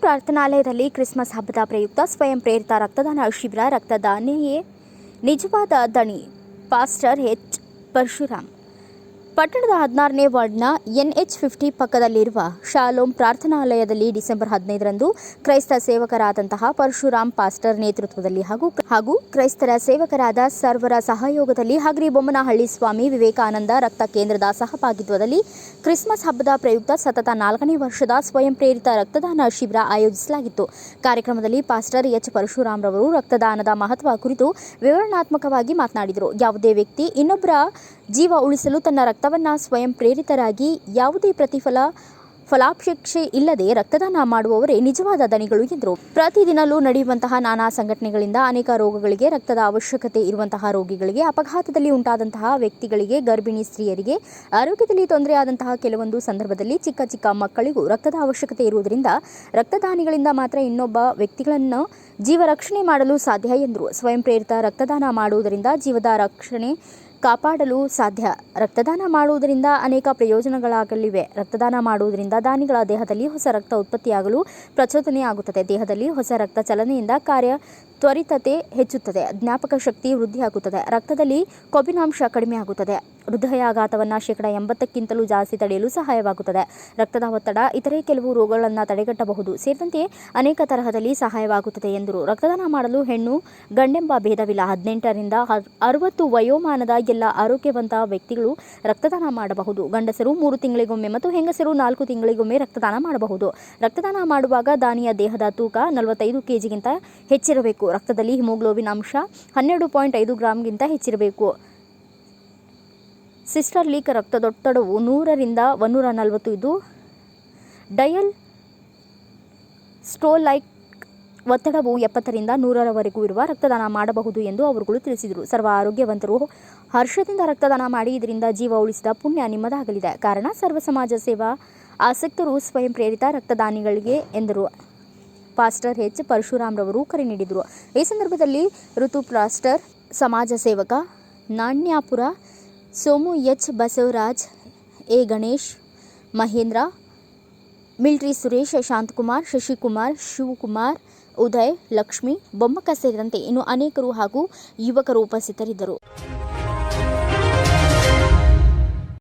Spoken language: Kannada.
ಪ್ರಾರ್ಥನಾಲಯದಲ್ಲಿ ಕ್ರಿಸ್ಮಸ್ ಹಬ್ಬದ ಪ್ರಯುಕ್ತ ಸ್ವಯಂ ಪ್ರೇರಿತ ರಕ್ತದಾನ ಶಿಬಿರ ರಕ್ತದಾನೆಯೇ. ನಿಜವಾದ ದಣಿ ಪಾಸ್ಟರ್ ಎಚ್ ಪರಶುರಾಮ್. ಪಟ್ಟಣದ ಹದಿನಾರನೇ ವಾರ್ಡ್ನ ಎನ್ಎಚ್ ಫಿಫ್ಟಿ ಪಕ್ಕದಲ್ಲಿರುವ ಶಾಲೋಮ್ ಪ್ರಾರ್ಥನಾಲಯದಲ್ಲಿ ಡಿಸೆಂಬರ್ ಹದಿನೈದರಂದು ಕ್ರೈಸ್ತ ಸೇವಕರಾದಂತಹ ಪರಶುರಾಮ್ ಪಾಸ್ಟರ್ ನೇತೃತ್ವದಲ್ಲಿ ಹಾಗೂ ಹಾಗೂ ಕ್ರೈಸ್ತರ ಸೇವಕರಾದ ಸರ್ವರ ಸಹಯೋಗದಲ್ಲಿ ಹಗರಿ ಬೊಮ್ಮನಹಳ್ಳಿ ಸ್ವಾಮಿ ವಿವೇಕಾನಂದ ರಕ್ತ ಕೇಂದ್ರದ ಸಹಭಾಗಿತ್ವದಲ್ಲಿ ಕ್ರಿಸ್ಮಸ್ ಹಬ್ಬದ ಪ್ರಯುಕ್ತ ಸತತ ನಾಲ್ಕನೇ ವರ್ಷದ ಸ್ವಯಂ ಪ್ರೇರಿತ ರಕ್ತದಾನ ಶಿಬಿರ ಆಯೋಜಿಸಲಾಗಿತ್ತು. ಕಾರ್ಯಕ್ರಮದಲ್ಲಿ ಪಾಸ್ಟರ್ ಎಚ್ ಪರಶುರಾಮ್ ರವರು ರಕ್ತದಾನದ ಮಹತ್ವ ಕುರಿತು ವಿವರಣಾತ್ಮಕವಾಗಿ ಮಾತನಾಡಿದರು. ಯಾವುದೇ ವ್ಯಕ್ತಿ ಇನ್ನೊಬ್ಬರ ಜೀವ ಉಳಿಸಲು ತನ್ನ ರಕ್ತವನ್ನ ಸ್ವಯಂ ಪ್ರೇರಿತರಾಗಿ ಯಾವುದೇ ಪ್ರತಿಫಲ, ಫಲಾಪೇಕ್ಷೆ ಇಲ್ಲದೆ ರಕ್ತದಾನ ಮಾಡುವವರೇ ನಿಜವಾದ ದನಿಗಳು ಎಂದರು. ಪ್ರತಿದಿನಲೂ ನಡೆಯುವಂತಹ ನಾನಾ ಸಂಘಟನೆಗಳಿಂದ ಅನೇಕ ರೋಗಗಳಿಗೆ ರಕ್ತದ ಅವಶ್ಯಕತೆ ಇರುವಂತಹ ರೋಗಿಗಳಿಗೆ, ಅಪಘಾತದಲ್ಲಿ ಉಂಟಾದಂತಹ ವ್ಯಕ್ತಿಗಳಿಗೆ, ಗರ್ಭಿಣಿ ಸ್ತ್ರೀಯರಿಗೆ, ಆರೋಗ್ಯದಲ್ಲಿ ತೊಂದರೆಯಾದಂತಹ ಕೆಲವೊಂದು ಸಂದರ್ಭದಲ್ಲಿ ಚಿಕ್ಕ ಚಿಕ್ಕ ಮಕ್ಕಳಿಗೂ ರಕ್ತದ ಅವಶ್ಯಕತೆ ಇರುವುದರಿಂದ ರಕ್ತದಾನಿಗಳಿಂದ ಮಾತ್ರ ಇನ್ನೊಬ್ಬ ವ್ಯಕ್ತಿಗಳನ್ನು ಜೀವ ರಕ್ಷಣೆ ಮಾಡಲು ಸಾಧ್ಯ ಎಂದರು. ಸ್ವಯಂ ಪ್ರೇರಿತ ರಕ್ತದಾನ ಮಾಡುವುದರಿಂದ ಜೀವದ ರಕ್ಷಣೆ ಕಾಪಾಡಲು ಸಾಧ್ಯ. ರಕ್ತದಾನ ಮಾಡುವುದರಿಂದ ಅನೇಕ ಪ್ರಯೋಜನಗಳಾಗಲಿವೆ. ರಕ್ತದಾನ ಮಾಡುವುದರಿಂದ ದಾನಿಗಳ ದೇಹದಲ್ಲಿ ಹೊಸ ರಕ್ತ ಉತ್ಪತ್ತಿಯಾಗಲು ಪ್ರಚೋದನೆಯಾಗುತ್ತದೆ ದೇಹದಲ್ಲಿ ಹೊಸ ರಕ್ತ ಚಲನೆಯಿಂದ ಕಾರ್ಯ ತ್ವರಿತತೆ ಹೆಚ್ಚುತ್ತದೆ. ಜ್ಞಾಪಕ ಶಕ್ತಿ ವೃದ್ಧಿಯಾಗುತ್ತದೆ. ರಕ್ತದಲ್ಲಿ ಕೊಬ್ಬಿನಾಂಶ ಕಡಿಮೆಯಾಗುತ್ತದೆ. ಹೃದಯಾಘಾತವನ್ನು ಶೇಕಡ ಎಂಬತ್ತಕ್ಕಿಂತಲೂ ಜಾಸ್ತಿ ತಡೆಯಲು ಸಹಾಯವಾಗುತ್ತದೆ. ರಕ್ತದ ಒತ್ತಡ, ಇತರೆ ಕೆಲವು ರೋಗಗಳನ್ನು ತಡೆಗಟ್ಟಬಹುದು. ಸೇರಿದಂತೆ ಅನೇಕ ತರಹದಲ್ಲಿ ಸಹಾಯವಾಗುತ್ತದೆ ಎಂದರು. ರಕ್ತದಾನ ಮಾಡಲು ಹೆಣ್ಣು, ಗಂಡೆಂಬ ಭೇದವಿಲ್ಲ. ಹದಿನೆಂಟರಿಂದ ಅರವತ್ತು ವಯೋಮಾನದ ಎಲ್ಲ ಆರೋಗ್ಯವಂತ ವ್ಯಕ್ತಿಗಳು ರಕ್ತದಾನ ಮಾಡಬಹುದು. ಗಂಡಸರು ಮೂರು ತಿಂಗಳಿಗೊಮ್ಮೆ ಮತ್ತು ಹೆಂಗಸರು ನಾಲ್ಕು ತಿಂಗಳಿಗೊಮ್ಮೆ ರಕ್ತದಾನ ಮಾಡಬಹುದು. ರಕ್ತದಾನ ಮಾಡುವಾಗ ದಾನಿಯ ದೇಹದ ತೂಕ ನಲವತ್ತೈದು ಕೆಜಿಗಿಂತ ಹೆಚ್ಚಿರಬೇಕು. ರಕ್ತದಲ್ಲಿ ಹಿಮೋಗ್ಲೋಬಿನ್ ಅಂಶ ಹನ್ನೆರಡು ಪಾಯಿಂಟ್ ಐದು ಗ್ರಾಮ್ಗಿಂತ ಹೆಚ್ಚಿರಬೇಕು. ಸಿಸ್ಟರ್ ಲೀಕ್ ರಕ್ತದೊತ್ತಡವು ನೂರರಿಂದ ಒಂದೂರ ನಲವತ್ತು ಇದು ಡಯಲ್ ಸ್ಟೋಲೈಕ್ ಒತ್ತಡವು ಎಪ್ಪತ್ತರಿಂದ ನೂರರವರೆಗೂ ಇರುವ ರಕ್ತದಾನ ಮಾಡಬಹುದು ಎಂದು ಅವರುಗಳು ತಿಳಿಸಿದರು. ಸರ್ವ ಆರೋಗ್ಯವಂತರು ಹರ್ಷದಿಂದ ರಕ್ತದಾನ ಮಾಡಿ ಇದರಿಂದ ಜೀವ ಉಳಿಸಿದ ಪುಣ್ಯ ನಿಮ್ಮದಾಗಲಿದೆ. ಕಾರಣ, ಸರ್ವ ಸಮಾಜ ಸೇವಾ ಆಸಕ್ತರು ಸ್ವಯಂ ಪ್ರೇರಿತ ರಕ್ತದಾನಿಗಳಿಗೆ ಎಂದರು. Pastor H. ಪರಶುರಾಮ್ರವರು ಕರೆ ನೀಡಿದರು. ಈ ಸಂದರ್ಭದಲ್ಲಿ ಋತು ಪಾಸ್ಟರ್, ಸಮಾಜ ಸೇವಕ Nanyapura Somu H. Basavaraj, A. Ganesh, Mahendra, military Suresh, Shantakumar, Shashikumar, Shivakumar, Uday, Lakshmi, Bommakka ಸೇರಿದಂತೆ ಇನ್ನು ಅನೇಕರು ಹಾಗೂ ಯುವಕರು ಉಪಸ್ಥಿತರಿದ್ದರು.